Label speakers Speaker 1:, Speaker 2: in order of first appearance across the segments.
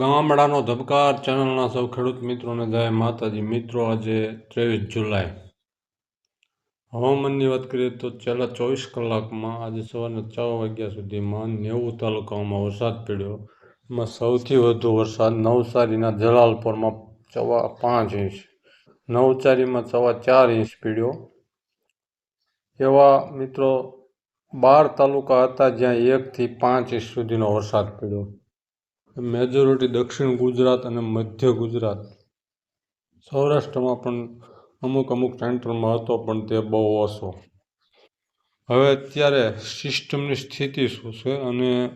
Speaker 1: ગામડાનો ધબકાર ચેનલના સૌ ખેડૂત મિત્રોને જય માતાજી. મિત્રો, આજે ત્રેવીસ જુલાઈ. હવામાનની વાત કરીએ તો છેલ્લા ચોવીસ કલાકમાં આજે સવારના છ વાગ્યા સુધીમાં નેવું તાલુકાઓમાં વરસાદ પડ્યો. એમાં સૌથી વધુ વરસાદ નવસારીના જલાલપુરમાં ચવા પાંચ ઇંચ નવચારીમાં ચવા ચાર ઇંચ પડ્યો. એવા મિત્રો, બાર તાલુકા હતા જ્યાં એકથી પાંચ ઇંચ સુધીનો વરસાદ પડ્યો. મેજોરિટી દક્ષિણ ગુજરાત અને મધ્ય ગુજરાત. સૌરાષ્ટ્રમાં પણ અમુક અમુક સેન્ટરમાં હતો પણ તે બહુ ઓછો. હવે અત્યારે સિસ્ટમની સ્થિતિ શું છે અને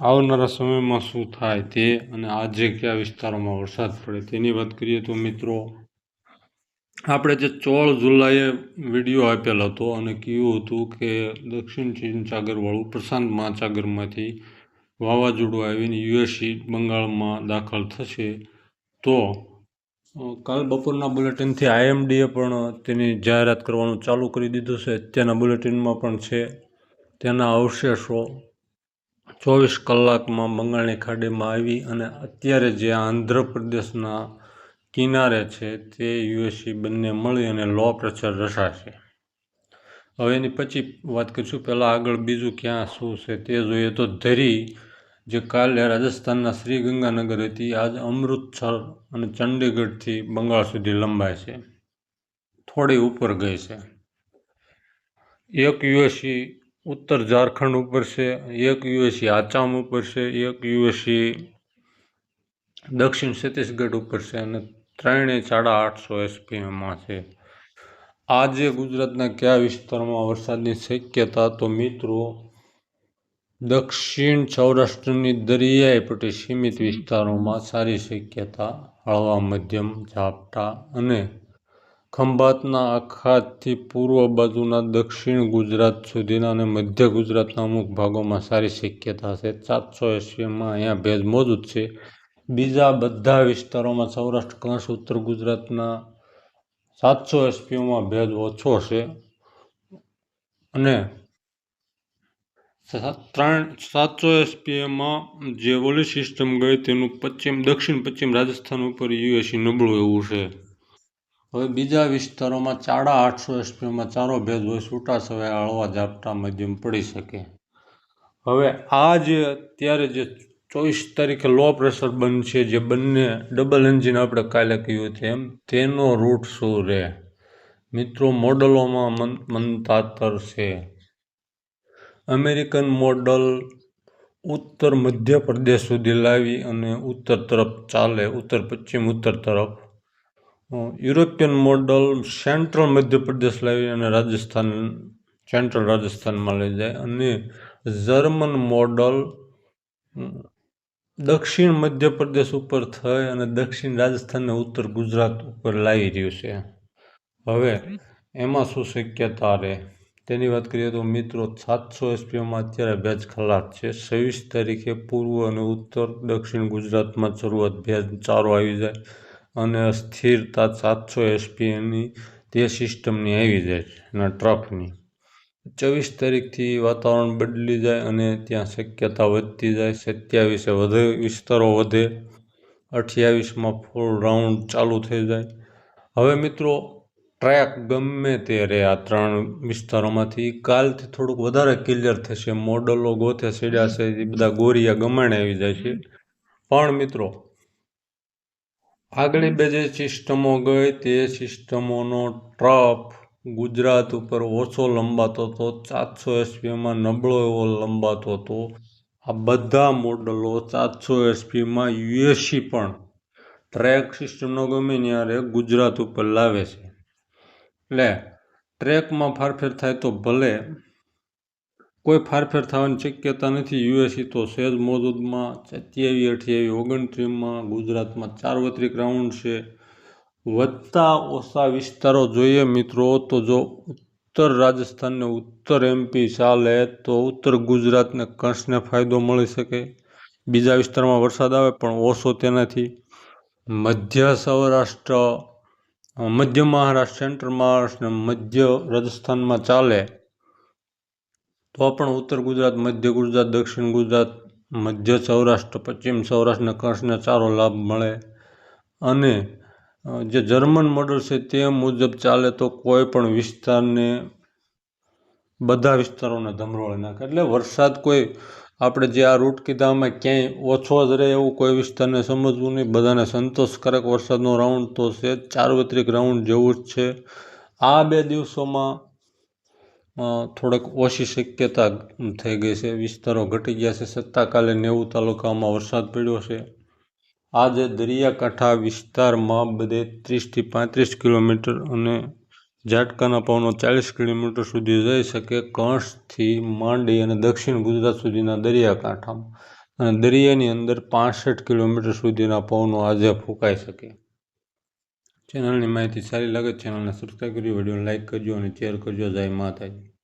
Speaker 1: આવનારા સમયમાં શું થાય તે અને આજે કયા વિસ્તારોમાં વરસાદ પડે તેની વાત કરીએ તો મિત્રો, આપણે જે ચોળ જુલાઈએ વીડિયો આપેલ હતો અને કહ્યું હતું કે દક્ષિણ ચીન સાગરવાળું પ્રશાંત મહાસાગરમાંથી વાવાઝોડું આવીને યુએસી બંગાળમાં દાખલ થશે તો કાલ બપોરના બુલેટિનથી આઈએમડીએ પણ તેની જાહેરાત કરવાનું ચાલુ કરી દીધું છે. અત્યારના બુલેટિનમાં પણ છે. તેના અવશેષો ચોવીસ કલાકમાં બંગાળની ખાડીમાં આવી અને અત્યારે જે આંધ્રપ્રદેશના કિનારે છે તે યુએસી બંને મળી અને લો પ્રેશર રસાશે હવે એની પછી વાત કરીશું. પહેલાં આગળ બીજું ક્યાં શું છે તે જોઈએ તો ધરી જે કાલે રાજસ્થાનના શ્રી ગંગાનગર હતી, આજ અમૃતસર અને ચંડીગઢથી બંગાળ સુધી લંબાય છે. થોડી ઉપર ગઈ છે. એક યુએસી ઉત્તર ઝારખંડ ઉપર છે, એક યુએસી આચામ ઉપર છે, એક યુએસી દક્ષિણ છત્તીસગઢ ઉપર છે અને ત્રણેય સાડા આઠસો એસપીએમમાં છે. આજે ગુજરાતના કયા વિસ્તારોમાં વરસાદની શક્યતા? તો મિત્રો દક્ષિણ સૌરાષ્ટ્રની દરિયાઈ પટ્ટી સીમિત વિસ્તારોમાં સારી શક્યતા, હળવા મધ્યમ ઝાપટા અને ખંભાતના આખાતથી પૂર્વ બાજુના દક્ષિણ ગુજરાત સુધીના અને મધ્ય ગુજરાતના અમુક ભાગોમાં સારી શક્યતા છે. સાતસો એસીમાં અહીંયા ભેજ મોજૂદ છે. બીજા બધા વિસ્તારોમાં સૌરાષ્ટ્ર કચ્છ, ઉત્તર ગુજરાતના સાતસો એસપીઓમાં ભેજ ઓછો છે. અને ત્રણ સાતસો એસપીએમાં જે વોલી સિસ્ટમ ગઈ તેનું પશ્ચિમ દક્ષિણ પશ્ચિમ રાજસ્થાન ઉપર યુએસી નબળું એવું છે. હવે બીજા વિસ્તારોમાં ચાડા આઠસો એસપીએમાં ચારો ભેદ હોય છૂટા સવાય હળવા ઝાપટા મધ્યમ પડી શકે. હવે આ જે અત્યારે જે ચોવીસ તારીખે લો પ્રેશર બનશે જે બંને ડબલ એન્જિન આપણે કાલે કહ્યું તેમ તેનો રૂટ શું રહે? મિત્રો, મોડલોમાં મન મનતાતર છે. અમેરિકન મોડલ ઉત્તર મધ્યપ્રદેશ સુધી લાવી અને ઉત્તર તરફ ચાલે ઉત્તર પશ્ચિમ ઉત્તર તરફ. યુરોપિયન મોડલ સેન્ટ્રલ મધ્યપ્રદેશ લાવી અને રાજસ્થાન સેન્ટ્રલ રાજસ્થાનમાં લઈ જાય. અને જર્મન મોડલ દક્ષિણ મધ્યપ્રદેશ ઉપર થઈ અને દક્ષિણ રાજસ્થાનને ઉત્તર ગુજરાત ઉપર લાવી રહ્યું છે. હવે એમાં શું શક્યતા રહે? તેની વાત કરીએ તો મિત્રો સાતસો એસપીઓમાં અત્યારે ભેજ ખલાસ છે. છવ્વીસ તારીખે પૂર્વ અને ઉત્તર દક્ષિણ ગુજરાતમાં શરૂઆત ભેજ ચારો આવી જાય અને સ્થિરતા સાતસો એસપીએની તે સિસ્ટમની આવી જાય છે એના ટ્રફની ચોવીસ તારીખથી વાતાવરણ બદલી જાય અને ત્યાં શક્યતા વધતી જાય. સત્યાવીસે વધે, વિસ્તારો વધે. અઠ્યાવીસમાં ફૂલ રાઉન્ડ ચાલુ થઈ જાય. હવે મિત્રો ટ્રેક ગમે તે રહે આ ત્રણ વિસ્તારોમાંથી કાલથી થોડુંક વધારે ક્લિયર થશે. મોડલો ગોથે સીડ્યા છે, એ બધા ગોરિયા ગમાણે આવી જાય છે. પણ મિત્રો, આગળ બે જે સિસ્ટમો ગઈ તે સિસ્ટમોનો ટ્રફ ગુજરાત ઉપર ઓછો લંબાતો હતો. સાતસો એસપીમાં નબળો એવો લંબાતો હતો. આ બધા મોડલો સાતસો એસપીમાં યુએસી પણ ટ્રેક સિસ્ટમનો ગમે ત્યારે ગુજરાત ઉપર લાવે છે. એટલે ટ્રેકમાં ફારફેર થાય તો ભલે. કોઈ ફારફેર થવાની શક્યતા નથી. યુએસી તો સહેજ મોજૂદમાં સત્યાવી અઠ્યાવી ઓગણત્રીસમાં ગુજરાતમાં ચારવત્રિક રાઉન્ડ છે. વધતા ઓછા વિસ્તારો જોઈએ મિત્રો તો જો ઉત્તર રાજસ્થાનને ઉત્તર એમપી ચાલે તો ઉત્તર ગુજરાતને કંસને ફાયદો મળી શકે. બીજા વિસ્તારમાં વરસાદ આવે પણ ઓછો તેનાથી. મધ્ય સૌરાષ્ટ્ર મધ્ય મહારાષ્ટ્ર, સેન્ટ્રલ મધ્ય રાજસ્થાનમાં ચાલે, તો પણ ઉત્તર ગુજરાત, મધ્ય ગુજરાત, દક્ષિણ ગુજરાત, મધ્ય સૌરાષ્ટ્ર, પશ્ચિમ સૌરાષ્ટ્રને કચ્છને સારો લાભ મળે. અને જે જર્મન મોડલ છે તે મુજબ ચાલે તો કોઈ પણ વિસ્તારને, બધા વિસ્તારોને ધમરોળી નાખે. એટલે વરસાદ કોઈ આપણે જે આ રૂટ કીધા અમે ક્યાંય ઓછો જ રહે એવું કોઈ વિસ્તારને સમજવું નહીં. બધાને સંતોષકારક વરસાદનો રાઉન્ડ તો છે ચાર્વત્રિક રાઉન્ડ જેવું જ છે. આ બે દિવસોમાં થોડોક ઓછી શક્યતા થઈ ગઈ છે. વિસ્તારો ઘટી ગયા છે. સત્તાકાલે નેવું તાલુકામાં વરસાદ પડ્યો છે. આજે દરિયાકાંઠા વિસ્તારમાં બધે ત્રીસથી પાંત્રીસ કિલોમીટર અને ઝાટકાના પવનો ચાલીસ કિલોમીટર સુધી જઈ શકે કચ્છથી માંડી અને દક્ષિણ ગુજરાત સુધીના દરિયાકાંઠામાં. અને દરિયાની અંદર પાસઠ કિલોમીટર સુધીના પવનો આજે ફૂંકાઈ શકે. ચેનલની માહિતી સારી લાગે ચેનલને સબસ્ક્રાઈબ કરી, વિડીયોને લાઇક કરજો અને શેર કરજો. જય માતાજી.